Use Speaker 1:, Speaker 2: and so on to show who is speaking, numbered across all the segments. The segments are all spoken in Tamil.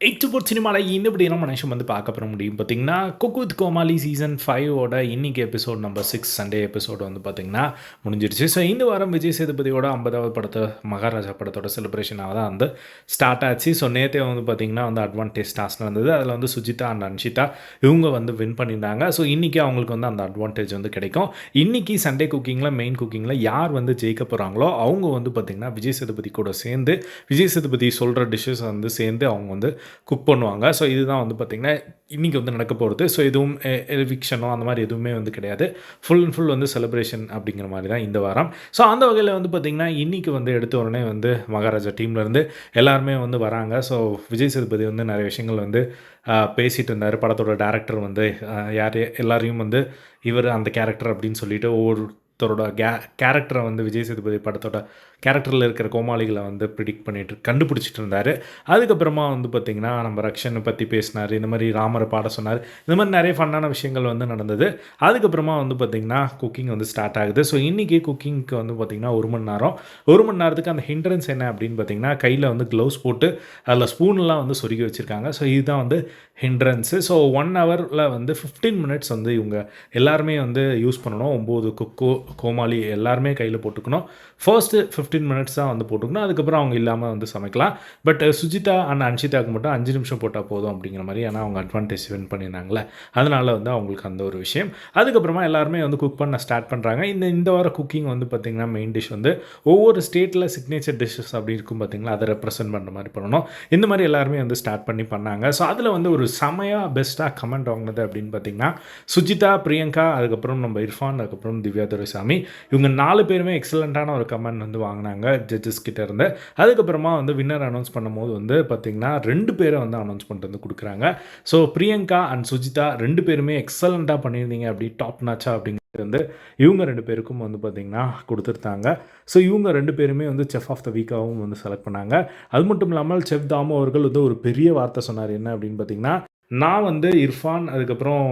Speaker 1: எயிட் ஃபோர் சினிமாவில் இந்த இப்படி நம்ம நிமிஷம் வந்து பார்க்க போகிற முடியும்? பார்த்தீங்கன்னா குக்குத் கோமாளி சீசன் ஃபைவோட இன்னைக்கு episode number six Sunday episode வந்து பார்த்தீங்கன்னா முடிஞ்சிருச்சு. ஸோ இந்த வாரம் விஜய் சேதுபதியோட ஐம்பதாவது படத்தை மகாராஜா படத்தோட செலிப்ரேஷனாக தான் வந்து ஸ்டார்ட் ஆச்சு. ஸோ நேற்றே வந்து பார்த்தீங்கன்னா வந்து அட்வான்டேஜ் டாஸ்க் நடந்தது அதில் வந்து சுஜிதா அண்ட் அன்ஷிதா இவங்க வந்து வின் பண்ணியிருந்தாங்க. ஸோ இன்றைக்கி அவங்களுக்கு வந்து அந்த அட்வான்டேஜ் வந்து கிடைக்கும். இன்றைக்கி சண்டே குக்கிங்கில் மெயின் குக்கிங்கில் யார் வந்து ஜெயிக்க போகிறாங்களோ அவங்க வந்து பார்த்திங்கன்னா விஜய் சேதுபதி கூட சேர்ந்து விஜய் சேதுபதி சொல்கிற டிஷ்ஷஸ் வந்து சேர்ந்து அவங்க வந்து குக் பண்ணுவாங்க. ஸோ இதுதான் வந்து பார்த்திங்கன்னா இன்றைக்கி வந்து நடக்க போகிறது ஸோ எதுவும் எவிக்ஷனோ அந்த மாதிரி எதுவுமே வந்து கிடையாது. ஃபுல் அண்ட் ஃபுல் வந்து செலிப்ரேஷன் அப்படிங்கிற மாதிரி தான் இந்த வாரம். ஸோ அந்த வகையில் வந்து பார்த்திங்கன்னா இன்றைக்கி வந்து எடுத்த உடனே வந்து மகாராஜா டீம்லேருந்து எல்லாருமே வந்து வராங்க. ஸோ விஜய் சேதுபதி வந்து நிறைய விஷயங்கள் வந்து பேசிகிட்டு இருந்தார். படத்தோட டேரக்டர் வந்து யார் எல்லாரையும் வந்து இவர் அந்த கேரக்டர் அப்படின்னு சொல்லிட்டு படத்தோட கே கேரக்டரை வந்து விஜய் சேதுபதி படத்தோட கேரக்டரில் இருக்கிற கோமாளிகளை வந்து ப்ரிடிக்ட் பண்ணிட்டு கண்டுபிடிச்சிட்டு இருந்தார். அதுக்கப்புறமா வந்து பார்த்திங்கன்னா நம்ம ரக்ஷனை பற்றி பேசினார் இந்த மாதிரி ராமரை பாட சொன்னார். இந்த மாதிரி நிறைய ஃபன்னான விஷயங்கள் வந்து நடந்தது. அதுக்கப்புறமா வந்து பார்த்திங்கன்னா குக்கிங் வந்து ஸ்டார்ட் ஆகுது. ஸோ இன்றைக்கி குக்கிங்க்கு வந்து பார்த்திங்கன்னா ஒரு மணி நேரம். ஒரு மணி நேரத்துக்கு அந்த ஹிண்ட்ரன்ஸ் என்ன அப்படின்னு பார்த்திங்கன்னா கையில் வந்து க்ளவுஸ் போட்டு அதில் ஸ்பூன்லாம் வந்து சொருகி வச்சுருக்காங்க. ஸோ இதுதான் வந்து ஹிண்ட்ரன்ஸு ஸோ ஒன் ஹவரில் வந்து ஃபிஃப்டீன் மினிட்ஸ் வந்து இவங்க எல்லாருமே வந்து யூஸ் பண்ணணும். ஒம்பது குக்கோ கோமாளி எல்லாருமே கையில் போட்டுக்கணும். ஃபர்ஸ்ட்டு ஃபிஃப்டீன் மினிட்ஸ் தான் வந்து போட்டுக்கணும். அதுக்கப்புறம் அவங்க இல்லாமல் வந்து சமைக்கலாம். பட் சுஜிதா அண்ட் அன்ஷிதாக்கு மட்டும் அஞ்சு நிமிஷம் போட்டால் போதும் அப்படிங்கிற மாதிரி ஏன்னா அவங்க அட்வான்டேஜ் வின் பண்ணியிருந்தாங்களே அதனால் வந்து அவங்களுக்கு அந்த ஒரு விஷயம். அதுக்கப்புறமா எல்லாருமே வந்து குக் பண்ண ஸ்டார்ட் பண்ணுறாங்க இந்த இந்த வார குக்கிங் வந்து பார்த்திங்கன்னா மெயின் டிஷ் வந்து ஒவ்வொரு ஸ்டேட்டில் சிக்னேச்சர் டிஷ்ஷஸ் அப்படி இருக்கும் பார்த்திங்களா அதை ரெப்ரசென்ட் பண்ணுற மாதிரி பண்ணணும். இந்த மாதிரி எல்லாருமே வந்து ஸ்டார்ட் பண்ணி பண்ணாங்க. ஸோ அதில் வந்து ஒரு செமையாக பெஸ்ட்டாக கமெண்ட் வாங்கினது அப்படின்னு பார்த்தீங்கன்னா சுஜிதா பிரியங்கா அதுக்கப்புறம் நம்ம இர்ஃபான் அதுக்கப்புறம் திவ்யா துரைசாமி இவங்க நாலு பேருமே எக்ஸலண்ட்டான ஒரு கமெண்ட் வந்து வாங்கினாங்க ஜட்ஜஸ் கிட்ட இருந்து. அதுக்கப்புறமா வந்து வின்னர் அனௌன்ஸ் பண்ணும்போது வந்து பார்த்திங்கன்னா ரெண்டு பேரை வந்து அனௌன்ஸ் பண்ணிட்டு வந்து கொடுக்குறாங்க. ஸோ பிரியங்கா அண்ட் சுஜிதா ரெண்டு பேருமே எக்ஸலண்ட்டாக பண்ணியிருந்தீங்க அப்படி டாப் நாச்சா அப்படிங்கிறது வந்து இவங்க ரெண்டு பேருக்கும் வந்து பார்த்திங்கன்னா கொடுத்துருந்தாங்க. ஸோ இவங்க ரெண்டு பேருமே வந்து செஃப் ஆஃப் த வீக்காகவும் வந்து செலக்ட் பண்ணாங்க. அது மட்டும் இல்லாமல் செஃப் தாமு அவர்கள் வந்து ஒரு பெரிய வார்த்தை சொன்னார் என்ன அப்படின்னு பார்த்தீங்கன்னா நான் வந்து இர்ஃபான் அதுக்கப்புறம்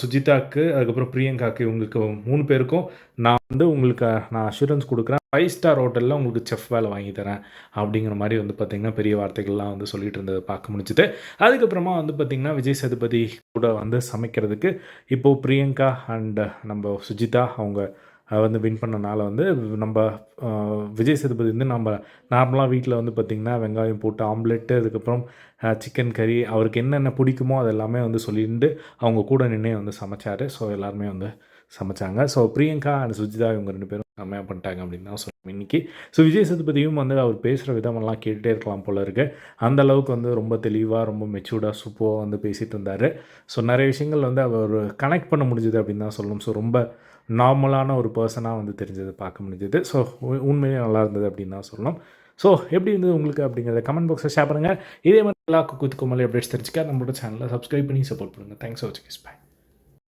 Speaker 1: சுஜிதாக்கு அதுக்கப்புறம் பிரியங்காக்கு இவங்களுக்கு மூணு பேருக்கும் நான் வந்து உங்களுக்கு நான் அஷூரன்ஸ் கொடுக்குறேன். ஃபைவ் ஸ்டார் ஹோட்டலில் உங்களுக்கு செஃப் வேலை வாங்கி தரேன் அப்படிங்கிற மாதிரி வந்து பார்த்திங்கன்னா பெரிய வார்த்தைகள்லாம் வந்து சொல்லிட்டு இருந்ததை பார்க்க முடிஞ்சுது. அதுக்கப்புறமா வந்து பார்த்திங்கன்னா விஜய் சேதுபதி கூட வந்து சமைக்கிறதுக்கு இப்போது பிரியங்கா அண்ட் நம்ம சுஜிதா அவங்க வந்து வின் பண்ணனால வந்து நம்ம விஜய் சேதுபதி வந்து நம்ம நார்மலாக வீட்டில் வந்து பார்த்திங்கன்னா வெங்காயம் போட்டு ஆம்லெட்டு அதுக்கப்புறம் சிக்கன் கறி அவருக்கு என்னென்ன பிடிக்குமோ அது எல்லாமே வந்து சொல்லிட்டு அவங்க கூட நின்று வந்து சமைச்சார். ஸோ எல்லாருமே வந்து சமைச்சாங்க. ஸோ பிரியங்கா அண்ட் சுஜிதா இவங்க ரெண்டு பேரும் செம்மையாக பண்ணிட்டாங்க அப்படின்னு தான் சொல்லுவேன் இன்றைக்கி ஸோ விஜய் சேதுபதியும் வந்து அவர் பேசுகிற விதமெல்லாம் கேட்டுகிட்டே இருக்கலாம் போல இருக்குது அந்த அளவுக்கு வந்து ரொம்ப தெளிவாக ரொம்ப மெச்சூர்டாக சூப்பராக வந்து பேசிகிட்டு இருந்தார். ஸோ நிறைய விஷயங்கள் வந்து அவர் கனெக்ட் பண்ண முடிஞ்சுது அப்படின்னு தான் சொல்லணும். ஸோ ரொம்ப நார்மலான ஒரு பர்சனாக வந்து தெரிஞ்சது பார்க்க முடிஞ்சது ஸோ உண்மையிலேயே நல்லா இருந்தது அப்படின்னு தான் சொல்லணும் ஸோ எப்படி இருந்தது உங்களுக்கு அப்படிங்கிறத கமெண்ட் பாக்ஸில் ஷேர் பண்ணுங்கள் இதே மாதிரி எல்லா குத்து குமலி அப்டேட்ஸ் தெரிஞ்சுக்க நம்மளோட சேனலை சப்ஸ்கிரைப் பண்ணி சப்போர்ட் பண்ணுங்கள் தேங்க்ஸ் ஃபார் வாட்சிங் பை